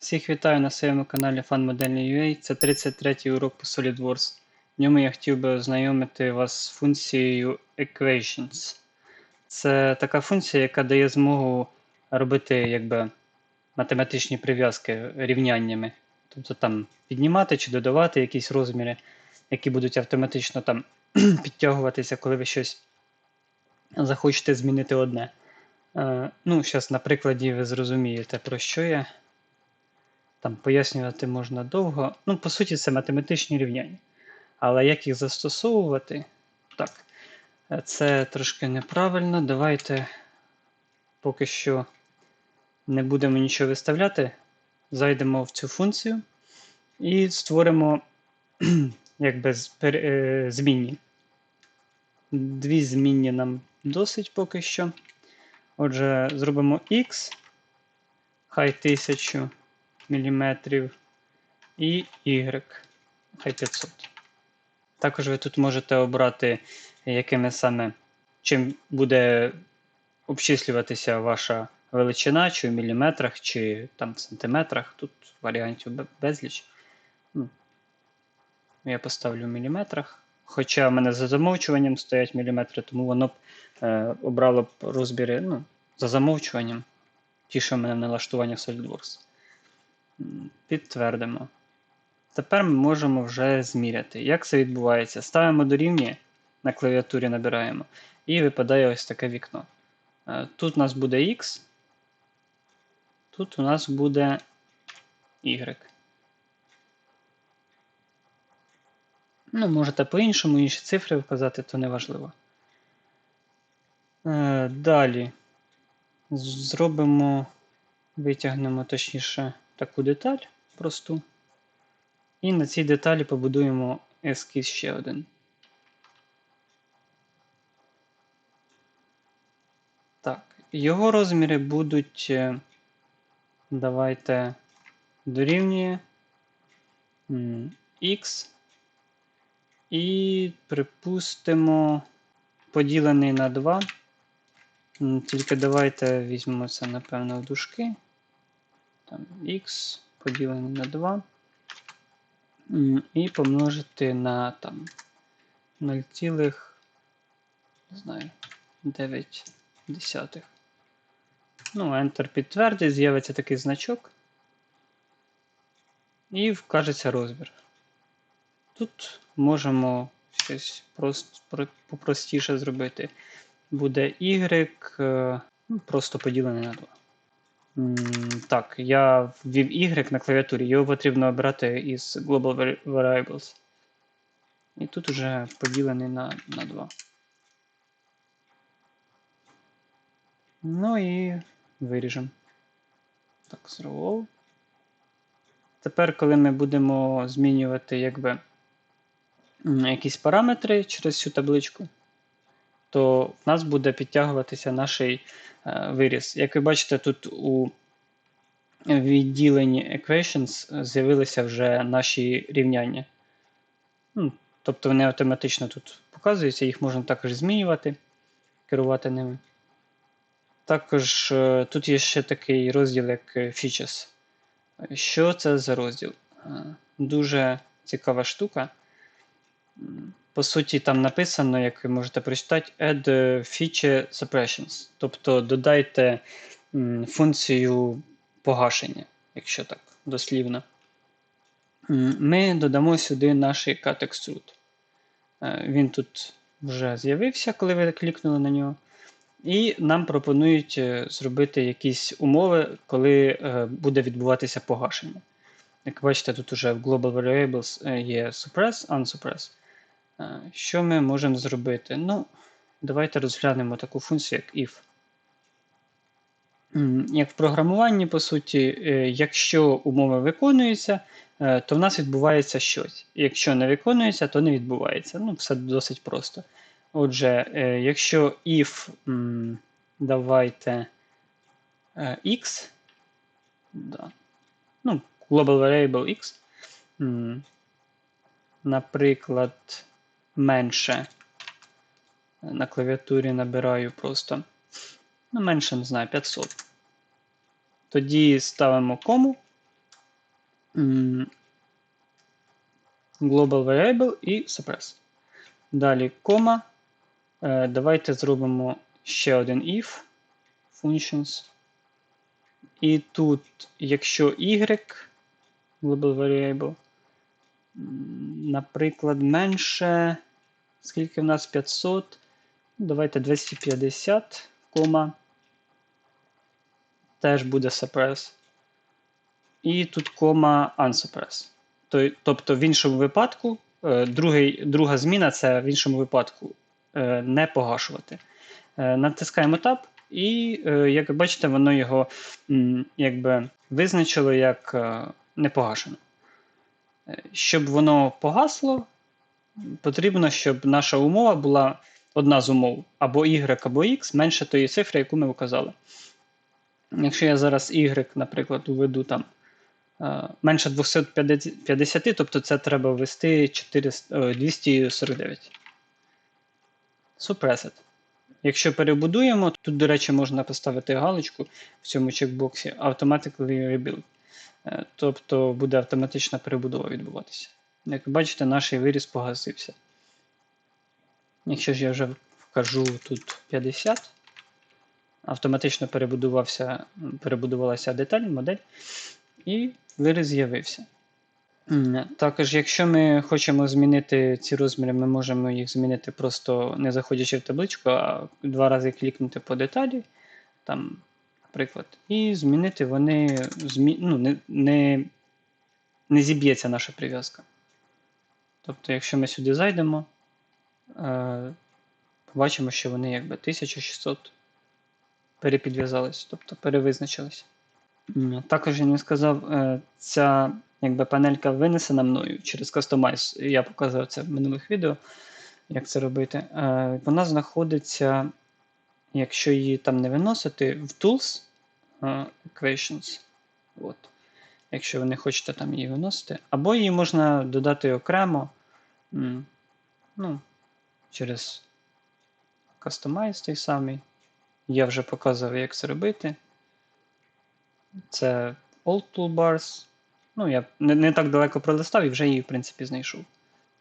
Всіх вітаю на своєму каналі FunModelly.ua. Це 33-й урок по SolidWorks. В ньому я хотів би ознайомити вас з функцією Equations. Це така функція, яка дає змогу робити якби, математичні прив'язки рівняннями. Тобто там піднімати чи додавати якісь розміри, які будуть автоматично там підтягуватися, коли ви щось захочете змінити одне. Е, ну, зараз на прикладі ви зрозумієте, про що я. Там пояснювати можна довго. Ну, по суті, це математичні рівняння. Але як їх застосовувати? Так, е, це трошки неправильно. Давайте поки що не будемо нічого виставляти. Зайдемо в цю функцію і створимо якби е, змінні. Дві змінні нам досить поки що. Отже, зробимо x, хай 1000 мм і Y, хай 500. Також ви тут можете обрати, якими саме чим буде обчислюватися ваша величина, чи в міліметрах, чи там в сантиметрах. Тут варіантів безліч. Ну, Я поставлю в міліметрах. Хоча в мене за замовчуванням стоять міліметри, тому воно б е, обрало б розміри ну, за замовчуванням. Ті, що в мене в налаштуваннях SolidWorks. Підтвердимо. Тепер ми можемо вже зміряти. Як це відбувається? Ставимо дорівнює, на клавіатурі набираємо, і випадає ось таке вікно. Е, Тут у нас буде X, тут у нас буде Y. Ну, можете по-іншому, інші цифри вказати, то не важливо. Е, Далі зробимо, витягнемо точніше таку деталь просту. І на цій деталі побудуємо ескіз ще один. Так, його розміри будуть. е, Давайте дорівнює x. І припустимо поділений на 2. Тільки давайте візьмемо це, напевно, в дужки. Там x поділений на 2. І помножити на там 0, не знаю, 9 десятих. Ну, Enter підтвердить, з'явиться такий значок. І вкажеться розмір. Тут можемо щось просто, про- попростіше зробити. Буде y е, ну, просто поділений на 2. Так, я ввів y на клавіатурі, його потрібно обрати із Global Variables. І тут уже поділений на, на 2. Ну і виріжемо. Так, зробив. Тепер, коли ми будемо змінювати якби, якісь параметри через цю табличку, то в нас буде підтягуватися наш е, виріс. Як ви бачите, тут у відділенні Equations з'явилися вже наші рівняння. Ну, тобто вони автоматично тут показуються, їх можна також змінювати, керувати ними. Також е, тут є ще такий розділ, як е, Features. Що це за розділ? Дуже цікава штука. По суті, там написано, як ви можете прочитати, add feature suppressions. Тобто додайте функцію погашення, якщо так дослівно. Ми додамо сюди наш cut extrude. Е, Він тут вже з'явився, коли ви клікнули на нього. І нам пропонують е, зробити якісь умови, коли е, буде відбуватися погашення. Як бачите, тут уже в Global Variables е, є suppress, unsuppress. Що ми можемо зробити? Ну, давайте розглянемо таку функцію, як if. Як в програмуванні, по суті, е, якщо умови виконуються, е, то в нас відбувається щось. Якщо не виконується, то не відбувається. Ну, все досить просто. Отже, е, якщо if давайте x, да, ну, global variable x, наприклад, менше на клавіатурі набираю просто, ну, менше, не знаю, 500. Тоді ставимо кому global variable і suppress. Далі кома. Е, Давайте зробимо ще один if functions. І тут, якщо y, global variable, наприклад, менше, скільки в нас 500, ну, давайте 250, кома, теж буде suppress. І тут кома unsuppress. Тобто, в іншому випадку, е, другий, друга зміна це в іншому випадку е, не погашувати. Е, Натискаємо Tab, і, як ви бачите, воно його якби визначило як непогашено. Щоб воно погасло, потрібно, щоб наша умова була одна з умов або y, або x менше тої цифри, яку ми вказали. Якщо я зараз y, наприклад, уведу там е, менше 250, тобто це треба ввести 400, 249. Suppressed. Якщо перебудуємо, тут, до речі, можна поставити галочку в цьому чекбоксі Automatically Rebuild. Е, Тобто буде автоматична перебудова відбуватися. Як бачите, наш виріс погасився. Якщо ж я вже вкажу тут 50, автоматично перебудувався, перебудувалася деталь, модель, і виріз з'явився. Також, якщо ми хочемо змінити ці розміри, ми можемо їх змінити просто не заходячи в табличку, а два рази клікнути по деталі, там, наприклад, і змінити вони змі... ну, не, не, не зіб'ється наша прив'язка. Тобто, якщо ми сюди зайдемо, е, побачимо, що вони якби 1600 перепідв'язались, тобто перевизначились. Також я не сказав, е, ця якби панелька винесена мною через Customize. Я показував це в минулих відео, як це робити. Е, Вона знаходиться, якщо її там не виносити, в Tools Equations. От. Якщо ви не хочете там її виносити. Або її можна додати окремо. Ну, через Customize той самий. Я вже показував, як це робити. Це Old Toolbars. Ну, я не, не так далеко пролистав і вже її, в принципі, знайшов.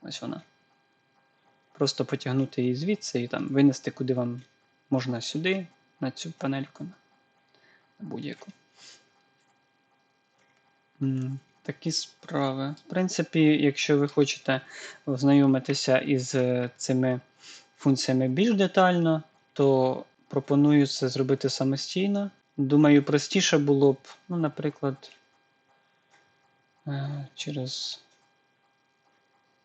Ось вона. Просто потягнути її звідси і там винести, куди вам можна сюди, на цю панельку. На будь-яку. Такі справи. В принципі, якщо ви хочете ознайомитися із е, цими функціями більш детально, то пропоную це зробити самостійно. Думаю, простіше було б, ну, наприклад, е, через.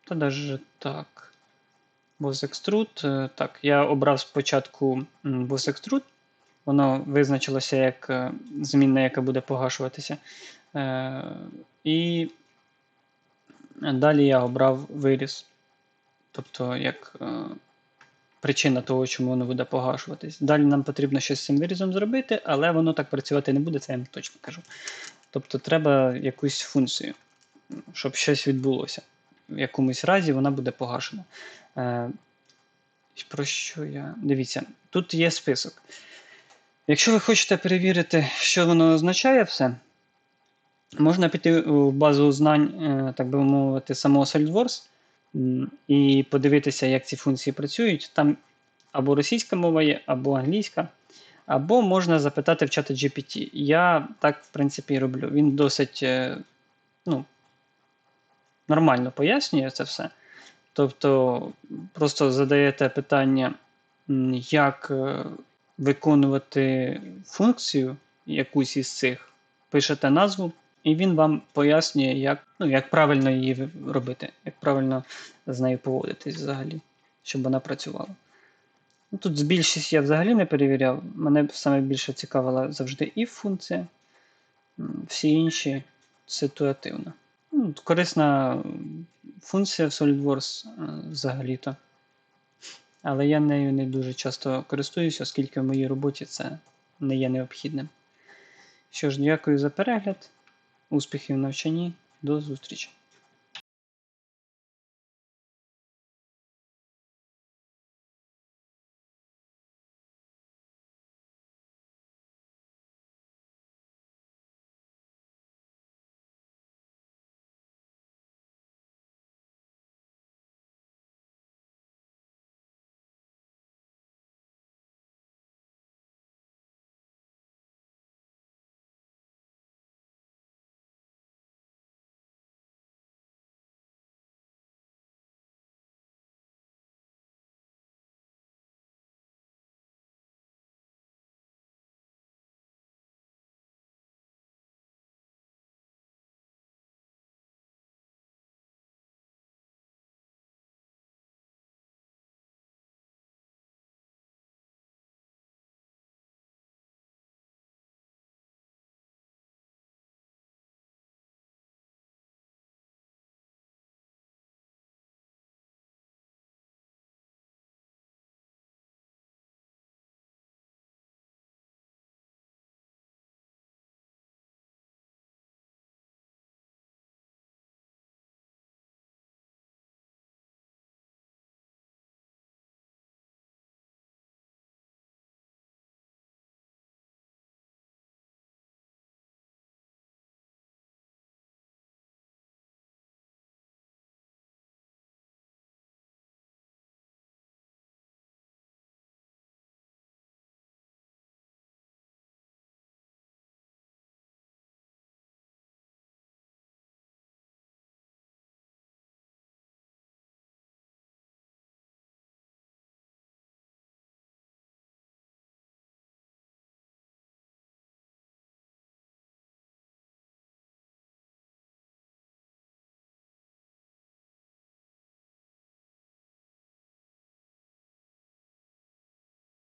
Та навіть так. Boss Extrude. Е, Так, я обрав спочатку м, Boss Extrude. Воно визначилося як е, змінна, яка буде погашуватися. Е, І далі я обрав виріз. Тобто, як е, причина того, чому воно буде погашуватись. Далі нам потрібно щось з цим вирізом зробити, але воно так працювати не буде, це я вам точно кажу. Тобто, треба якусь функцію, щоб щось відбулося. В якомусь разі вона буде погашена. Про що я. Дивіться, тут є список. Якщо ви хочете перевірити, що воно означає все, можна піти в базу знань, е, так би мовити, самого SolidWorks і подивитися, як ці функції працюють. Там або російська мова є, або англійська, або можна запитати в чата GPT. Я так, в принципі, роблю. Він досить е, ну, нормально пояснює це все. Тобто, просто задаєте питання, як е, виконувати функцію якусь із цих, пишете назву, і він вам пояснює, як, ну, як правильно її робити, як правильно з нею поводитись взагалі, щоб вона працювала. Ну, Тут з більшість я взагалі не перевіряв. Мене саме більше цікавила завжди if функція, всі інші ситуативно. Ну, корисна функція в SolidWorks е, взагалі-то. Але я нею не дуже часто користуюся, оскільки в моїй роботі це не є необхідним. Що ж, дякую за перегляд, успіхів в навчанні, до зустрічі!